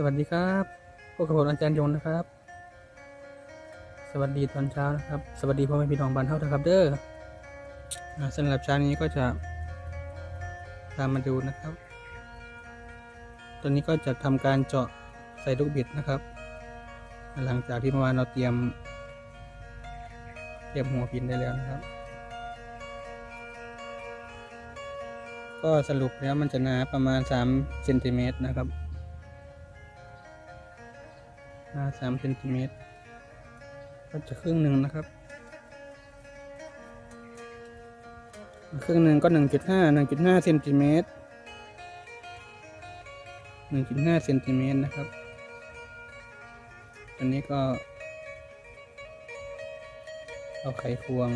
สวัสดีครับพวกกับผมอาจารย์ยงนะครับ สวัสดีตอนเช้านะครับ สวัสดีพ่อแม่พี่น้องบ้านเท่านะครับ เด้อสำหรับเช้านี้ก็จะตามมาดูนะครับ ตอนนี้ก็จะทำการเจาะใส่ลูกบิดนะครับ หลังจากที่เมื่อวานเราเตรียม เตรียมหัวพินได้แล้วนะครับ ก็สรุปแล้วมันจะหนาประมาณ3เซนติเมตรนะครับ หนาสามเซนติเมตรก็จะครึ่งหนึ่งนะครับ ครึ่งหนึ่งก็หนึ่งจุดห้าหนึ่งจุดห้าเซนติเมตรหนึ่งจุดห้าเซนติเมตรนะครับอันนี้ก็ เอาไขควง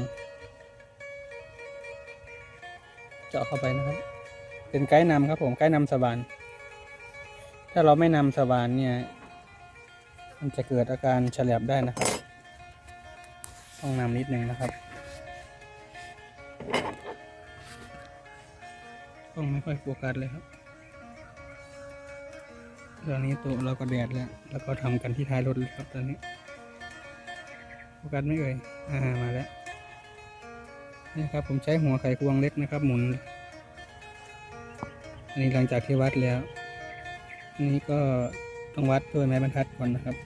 เจาะเข้าไปนะครับ เป็นไกด์นำครับผมไกด์นำสว่านถ้าเราไม่นำสว่านเนี่ย มันจะเกิดอาการฉลับได้นะครับ ต้องนำนิดนึงนะครับ ต้องไม่ค่อยโฟกัสเลยครับตอนนี้ตัวเราก็แดดแล้ว แล้วก็ทำกันที่ท้ายรถเลยครับตอนนี้โฟกัสไม่เอ่ยอ่ามาแล้วนี่ครับผมใช้หัวไขควงเล็กนะครับ หมุน อันนี้หลังจากที่วัดแล้ว อันนี้ก็ต้องวัดด้วยไม้บรรทัดก่อนนะครับ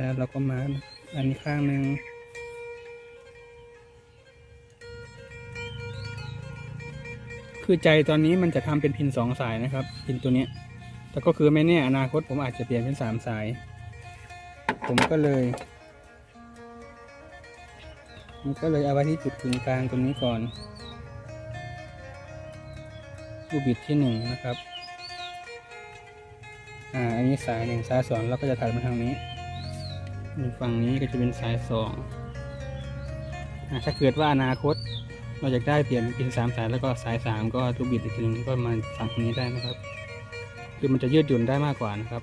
แล้วเราก็มาอันนี้ข้างหนึ่งคือใจตอนนี้มันจะทำเป็นพินสองสายนะครับ พินตัวนี้ แต่ก็คือไม่แน่อนาคตผมอาจจะเปลี่ยนเป็นสามสาย ผมก็เลยผมก็เลยเอาไว้ที่จุดกึ่งกลางตรงนี้ก่อนลูกบิดที่หนึ่งนะครับ อ่า อันนี้สายหนึ่งสายสองเราก็จะถัดมาทางนี้ ฝั่งนี้ก็จะเป็นสายสองถ้าเกิดว่าอนาคตเราอยากได้เปลี่ยนเป็นสามสายแล้วก็สายสามก็ลูกบิดอีกทีนึงก็มาฝั่งนี้ได้นะครับ คือมันจะยืดหยุ่นได้มากกว่านะครับ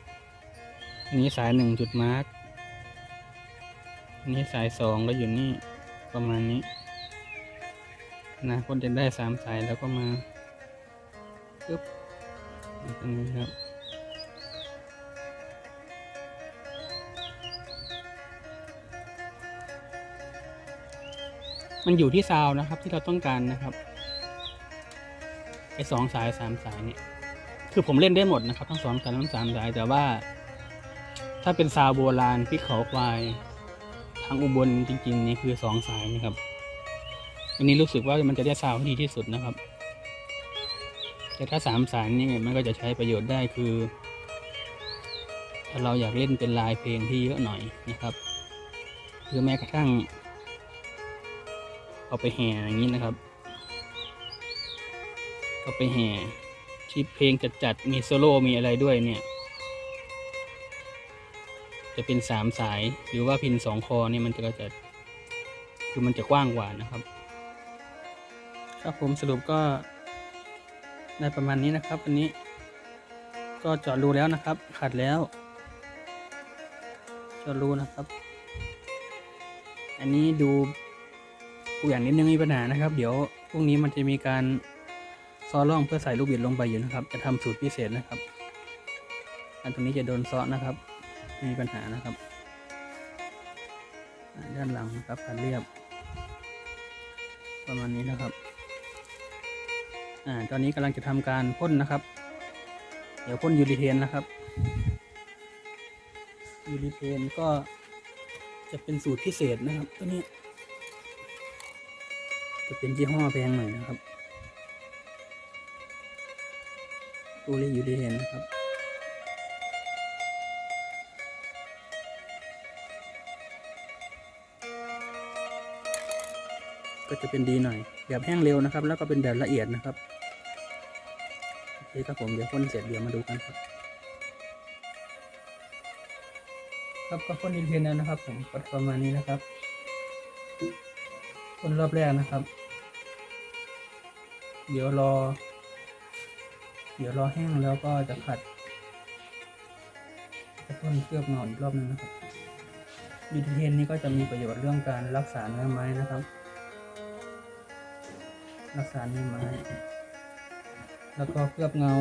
อันนี้สายหนึ่งจุดมาร์กอันนี้สายสองก็อยู่นี่ประมาณนี้อนาคตจะได้สามสายแล้วก็มาปึ๊บตรงนี้ครับ มันอยู่ที่ซาวนะครับที่เราต้องการนะครับไอ้สองสายสามสายเนี่ยคือผมเล่นได้หมดนะครับ ทั้งสองสายทั้งสามสายแต่ว่า ถ้าเป็นซาวโบราณพิกเขาควายทางอุบลจริงๆนี่คือสองสายนะครับอันนี้รู้สึกว่ามันจะได้ซาวที่ดีที่สุดนะครับ แต่ถ้าสามสายนี่มันก็จะใช้ประโยชน์ได้คือ ถ้าเราอยากเล่นเป็นลายเพลงที่เยอะหน่อยนะครับหรือแม้กระทั่ง เอาไปแห่อย่างนี้นะครับ เอาไปแห่ที่เพลงจัดมีโซโล่มีอะไรด้วยเนี่ย จะเป็นสามสายหรือว่าพินสองคอเนี่ยมันจะก็จะคือมันจะกว้างกว่านะครับ ครับผมสรุปก็ได้ประมาณนี้นะครับวันนี้ ก็เจาะรูแล้วนะครับ ขัดแล้วเจาะรูนะครับ อันนี้ดู อย่างนิดนึงมีปัญหานะครับ เดี๋ยวพรุ่งนี้มันจะมีการซ้อล่องเพื่อใส่ลูกบิดลงไปอยู่นะครับ จะทำสูตรพิเศษนะครับ อันตรงนี้จะโดนซ้อนะครับ มีปัญหานะครับด้านหลังนะครับการเรียบ ประมาณนี้นะครับ อ่า ตอนนี้กำลังจะทำการพ่นนะครับ เดี๋ยวพ่นยูริเทนนะครับ ยูริเทนก็จะเป็นสูตรพิเศษนะครับ ตัวนี้ จะเป็นยี่ห้อแพงหน่อยนะครับตัวเลขอยู่ดีเห็นนะครับก็จะเป็นดีหน่อย แบบแห้งเร็วนะครับ แล้วก็เป็นแบบละเอียดนะครับโอเคครับผมเดี๋ยวพ่นเสร็จเดี๋ยวมาดูกันครับ ครับก็พ่นดีเทนแล้วนะครับ ผมก็ประมาณนี้นะครับพ่นรอบแรกนะครับ เดี๋ยวรอ เดี๋ยวรอแห้งแล้วก็จะขัดจะพ่นเคลือบเงาอีกรอบหนึงนะครับยูทีเทนนี่ก็จะมีประโยชน์เรื่องการรักษาเนื้อไม้นะครับ รักษาเนื้อไม้ แล้วก็เคลือบเงา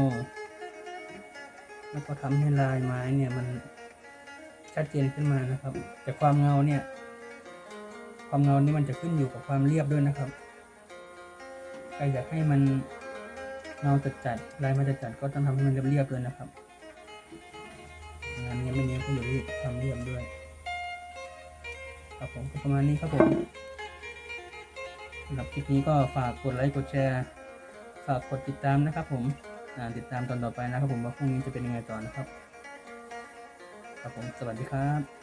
แล้วก็ทำให้ลายไม้เนี่ยมันชัดเจนขึ้นมานะครับ แต่ความเงาเนี่ย ความเงานี่มันจะขึ้นอยู่กับความเรียบด้วยนะครับ ใครอยากให้มันเงาจัดจัดลายมันจัดจัดก็ต้องทำให้มันเรียบๆเลยนะครับงานนี้ไม่เน้นก็อยู่ที่ความเรียบด้วยครับผมประมาณนี้ครับผมสำหรับคลิปนี้ก็ฝากกดไลค์กดแชร์ฝากกดติดตามนะครับ ผมติดตามตอนต่อไปนะครับ ผมว่าพรุ่งนี้จะเป็นยังไงต่อนะครับครับผมสวัสดีครับ